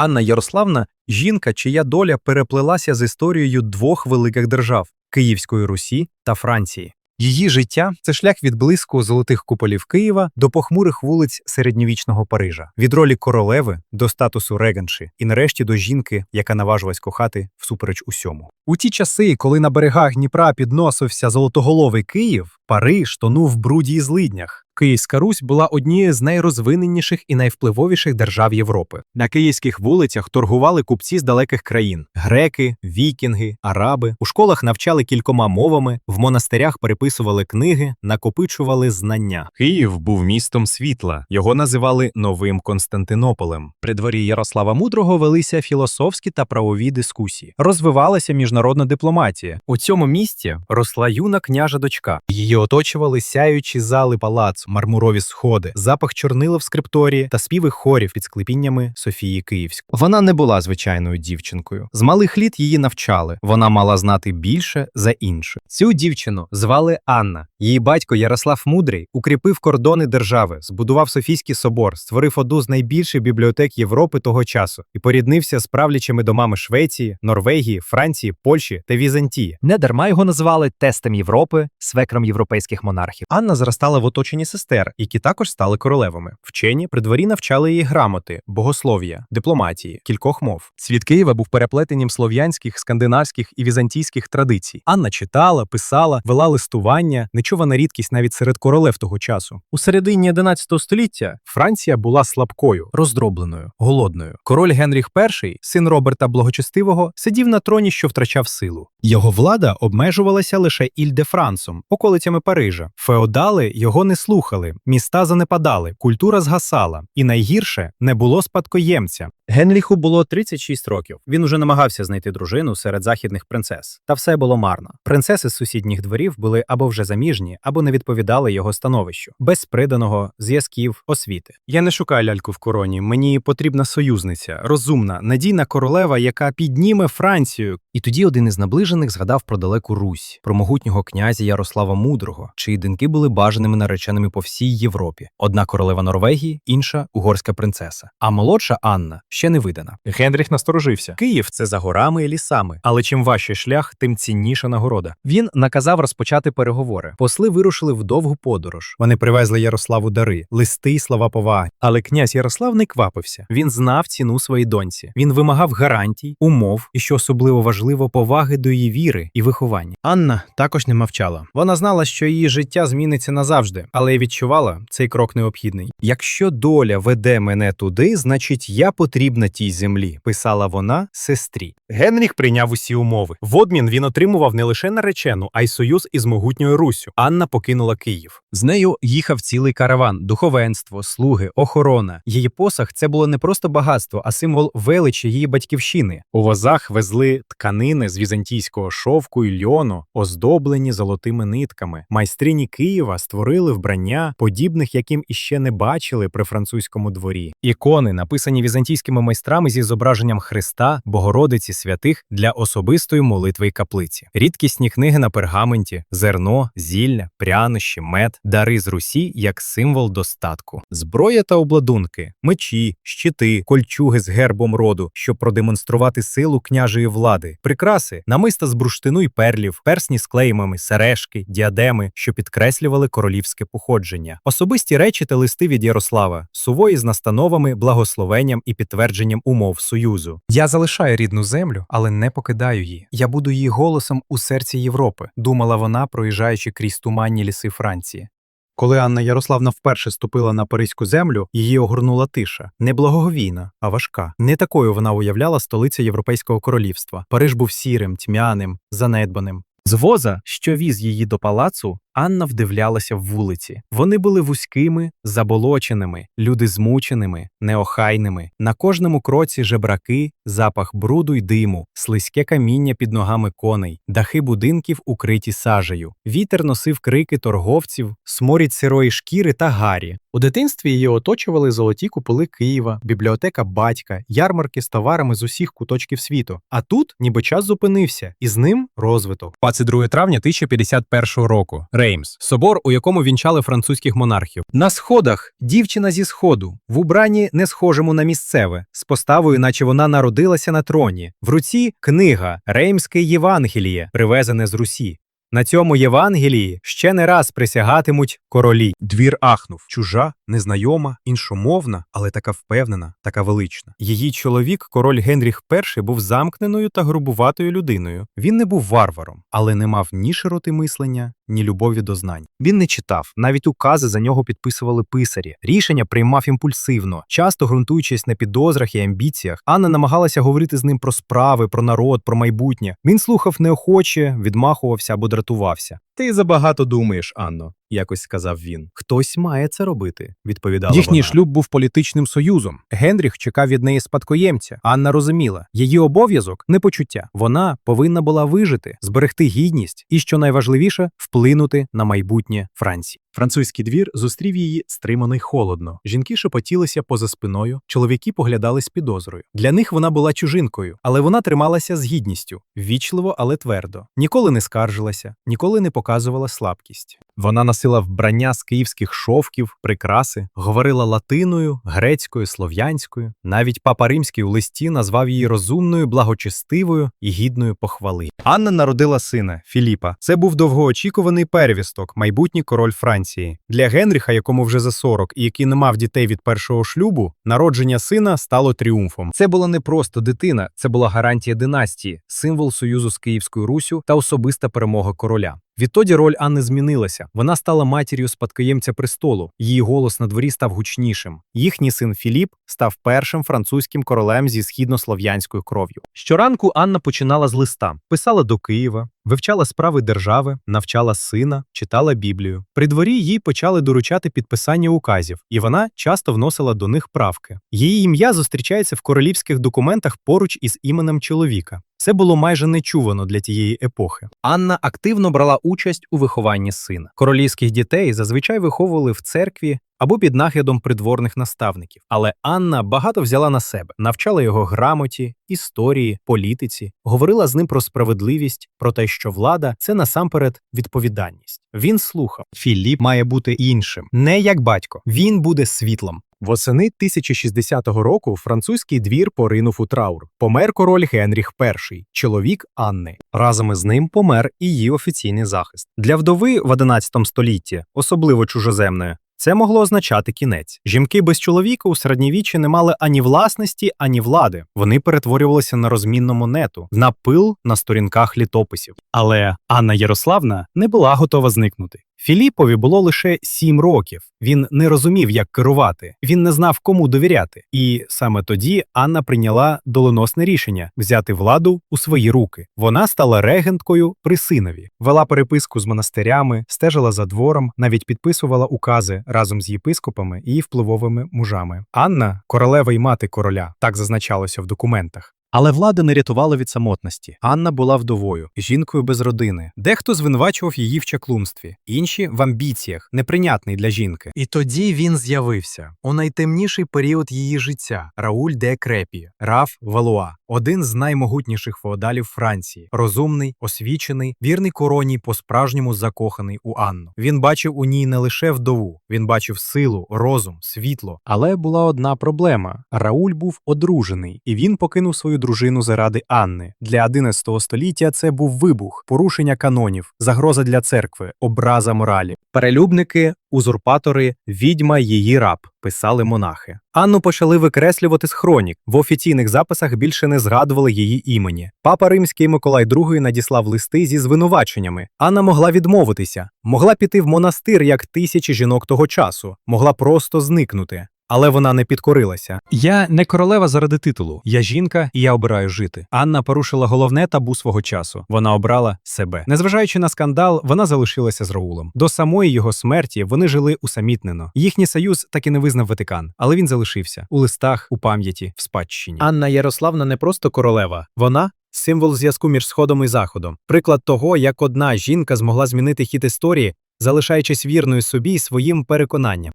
Анна Ярославна жінка, чия доля переплелася з історією двох великих держав Київської Русі та Франції. Її життя це шлях від блиску золотих куполів Києва до похмурих вулиць середньовічного Парижа, від ролі королеви до статусу регенші, і нарешті до жінки, яка наважилась кохати всупереч усьому. У ті часи, коли на берегах Дніпра підносився золотоголовий Київ, Париж тонув в бруді і злиднях. Київська Русь була однією з найрозвиненіших і найвпливовіших держав Європи. На київських вулицях торгували купці з далеких країн: греки, вікінги, араби. У школах навчали кількома мовами, в монастирях переписували книги, накопичували знання. Київ був містом світла. Його називали Новим Константинополем. При дворі Ярослава Мудрого велися філософські та правові дискусії. Розвивалася міжнародна дипломатія. У цьому місті росла юна княжа дочка. Її оточували сяючі зали палацу, мармурові сходи, запах чорнила в скрипторії та співи хорів під склепіннями Софії Київської. Вона не була звичайною дівчинкою. З малих літ її навчали. Вона мала знати більше за інше. Цю дівчину звали Анна. Її батько Ярослав Мудрий укріпив кордони держави, збудував Софійський собор, створив одну з найбільших бібліотек Європи того часу і поріднився з правлячими домами Швеції, Норвегії, Франції, Польщі та Візантії. Недарма його називали тестом Європи, свекром європейських монархів. Анна зростала в оточенні сестер, які також стали королевами. Вчені при дворі навчали її грамоти, богослов'я, дипломатії, кількох мов. Світ Києва був переплетенням слов'янських, скандинавських і візантійських традицій. Анна читала, писала, вела листування, нечувана рідкість навіть серед королев того часу. У середині 11 століття Франція була слабкою, роздробленою, голодною. Король Генріх І, син Роберта Благочестивого, сидів на троні, що втрачав силу. Його влада обмежувалася лише Іль-де-Франсом, околицями Парижа. Феодали його не слухали, міста занепадали, культура згасала, і найгірше не було спадкоємця. Генріху було 36 років. Він уже намагався знайти дружину серед західних принцес, та все було марно. Принцеси з сусідніх дворів були або вже заміжні, або не відповідали його становищу, без приданого зв'язків, освіти. Я не шукаю ляльку в короні. Мені потрібна союзниця, розумна, надійна королева, яка підніме Францію. І тоді один із наближених згадав про далеку Русь, про могутнього князя Ярослава Мудрого, чиї динки були бажаними нареченими по всій Європі. Одна королева Норвегії, інша угорська принцеса. А молодша Анна ще не видана. Генріх насторожився. Київ це за горами і лісами, але чим важчий шлях, тим цінніша нагорода. Він наказав розпочати переговори. Посли вирушили в довгу подорож. Вони привезли Ярославу дари, листи й слова поваги. Але князь Ярослав не квапився. Він знав ціну своїй доньці. Він вимагав гарантій, умов і, що особливо важливо, поваги до її віри і виховання. Анна також не мовчала. Вона знала, що її життя зміниться назавжди, але й відчувала цей крок необхідний. Якщо доля веде мене туди, значить я потрібна тій землі, писала вона сестрі. Генріх прийняв усі умови. В обмін він отримував не лише наречену, а й союз із могутньою Руссю. Анна покинула Київ. З нею їхав цілий караван, духовенство, слуги, охорона. Її посаг це було не просто багатство, а символ величі її батьківщини. У возах везли тканини з візантійського шовку і льону, оздоблені золотими нитками. Майстрині Києва створили вбрання, подібних яким іще не бачили при французькому дворі. Ікони, написані візантійськими майстрами зі зображенням Христа, Богородиці святих для особистої молитви й каплиці. Рідкісні книги на пергаменті, зерно, зілля, прянощі, мед, дари з Русі як символ достатку, зброя та обладунки, мечі, щити, кольчуги з гербом роду, щоб продемонструвати силу княжої влади, прикраси, намиста з бурштину й перлів, персні з клеймами, сережки, діадеми, що підкреслювали королівське походження, особисті речі та листи від Ярослава, сувої з настановами, благословенням і підтвердженням умов союзу. Я залишаю рідну землю, але не покидаю її. Я буду її голосом у серці Європи, думала вона, проїжджаючи крізь туманні ліси Франції. Коли Анна Ярославна вперше ступила на паризьку землю, її огорнула тиша. Не благоговійна, а важка. Не такою вона уявляла столиця Європейського королівства. Париж був сірим, тьмяним, занедбаним. З воза, що віз її до палацу, Анна вдивлялася в вулиці. Вони були вузькими, заболоченими, люди змученими, неохайними. На кожному кроці жебраки, запах бруду й диму, слизьке каміння під ногами коней, дахи будинків укриті сажею. Вітер носив крики торговців, сморід сирої шкіри та гарі. У дитинстві її оточували золоті куполи Києва, бібліотека батька, ярмарки з товарами з усіх куточків світу. А тут ніби час зупинився, і з ним розвиток. 22 травня 1051 року. Реймс, собор, у якому вінчали французьких монархів. На сходах дівчина зі сходу, в убранні не схожому на місцеве, з поставою, наче вона народилася на троні. В руці книга Реймське Євангеліє, привезене з Русі. На цьому Євангелії ще не раз присягатимуть королі. Двір ахнув чужа, незнайома, іншомовна, але така впевнена, така велична. Її чоловік, король Генріх І, був замкненою та грубуватою людиною. Він не був варваром, але не мав ні широти мислення, ні любові до знань. Він не читав, навіть укази за нього підписували писарі. Рішення приймав імпульсивно, часто ґрунтуючись на підозрах і амбіціях. Анна намагалася говорити з ним про справи, про народ, про майбутнє. Він слухав неохоче, відмахувався або дратувався. Ти забагато думаєш, Анно, якось сказав він. Хтось має це робити, відповідала Їхній вона. шлюб був політичним союзом. Генріх чекав від неї спадкоємця. Анна розуміла, її обов'язок не почуття. Вона повинна була вижити, зберегти гідність і, що найважливіше, вплинути на майбутнє Франції. Французький двір зустрів її стримано й холодно. Жінки шепотілися поза спиною, чоловіки поглядали з підозрою. Для них вона була чужинкою, але вона трималася з гідністю, ввічливо, але твердо. Ніколи не скаржилася, ніколи не показувала слабкість. Вона носила вбрання з київських шовків, прикраси, говорила латиною, грецькою, слов'янською. Навіть папа римський у листі назвав її розумною, благочестивою і гідною похвали. Анна народила сина Філіпа. Це був довгоочікуваний перевісток, майбутній король Франції. Для Генріха, якому вже за 40 і який не мав дітей від першого шлюбу, народження сина стало тріумфом. Це була не просто дитина, це була гарантія династії, символ союзу з Київською Руссю та особиста перемога короля. Відтоді роль Анни змінилася. Вона стала матір'ю спадкоємця престолу. Її голос на дворі став гучнішим. Їхній син Філіп став першим французьким королем зі східнослов'янською кров'ю. Щоранку Анна починала з листа, писала до Києва, вивчала справи держави, навчала сина, читала Біблію. При дворі їй почали доручати підписання указів, і вона часто вносила до них правки. Її ім'я зустрічається в королівських документах поруч із іменем чоловіка. Це було майже нечувано для тієї епохи. Анна активно брала участь у вихованні сина. Королівських дітей зазвичай виховували в церкві або під наглядом придворних наставників. Але Анна багато взяла на себе, навчала його грамоті, історії, політиці, говорила з ним про справедливість, про те, що влада це насамперед відповідальність. Він слухав: Філіп має бути іншим, не як батько. Він буде світлом. Восени 1060 року французький двір поринув у траур. Помер король Генріх І, чоловік Анни. Разом із ним помер і її офіційний захист. Для вдови в 11 столітті, особливо чужоземної, це могло означати кінець. Жінки без чоловіка у середньовіччі не мали ані власності, ані влади. Вони перетворювалися на розмінну монету, на пил на сторінках літописів. Але Анна Ярославна не була готова зникнути. Філіпові було лише сім років. Він не розумів, як керувати, він не знав, кому довіряти. І саме тоді Анна прийняла доленосне рішення взяти владу у свої руки. Вона стала регенткою при синові, вела переписку з монастирями, стежила за двором, навіть підписувала укази разом з єпископами і впливовими мужами. Анна королева й мати короля, так зазначалося в документах. Але влада не рятувала від самотності. Анна була вдовою, жінкою без родини. Дехто звинувачував її в чаклунстві, інші в амбіціях, неприйнятний для жінки. І тоді він з'явився у найтемніший період її життя Рауль де Крепі, Раф Валуа, один з наймогутніших феодалів Франції, розумний, освічений, вірний короні, по-справжньому закоханий у Анну. Він бачив у ній не лише вдову, він бачив силу, розум, світло. Але була одна проблема: Рауль був одружений, і він покинув свою дружину заради Анни. Для 11 століття це був вибух, порушення канонів, загроза для церкви, образа моралі. Перелюбники, узурпатори, відьма, її раб, писали монахи. Анну почали викреслювати з хронік. В офіційних записах більше не згадували її імені. Папа Римський Миколай II надіслав листи зі звинуваченнями. Анна могла відмовитися, могла піти в монастир, як тисячі жінок того часу, могла просто зникнути. Але вона не підкорилася. Я не королева заради титулу. Я жінка, і я обираю жити. Анна порушила головне табу свого часу. Вона обрала себе. Незважаючи на скандал, вона залишилася з Раулом. До самої його смерті вони жили усамітнено. Їхній союз так і не визнав Ватикан, але він залишився у листах, у пам'яті, в спадщині. Анна Ярославна не просто королева, вона. Символ зв'язку між сходом і заходом, приклад того, як одна жінка змогла змінити хід історії, залишаючись вірною собі і своїм переконанням.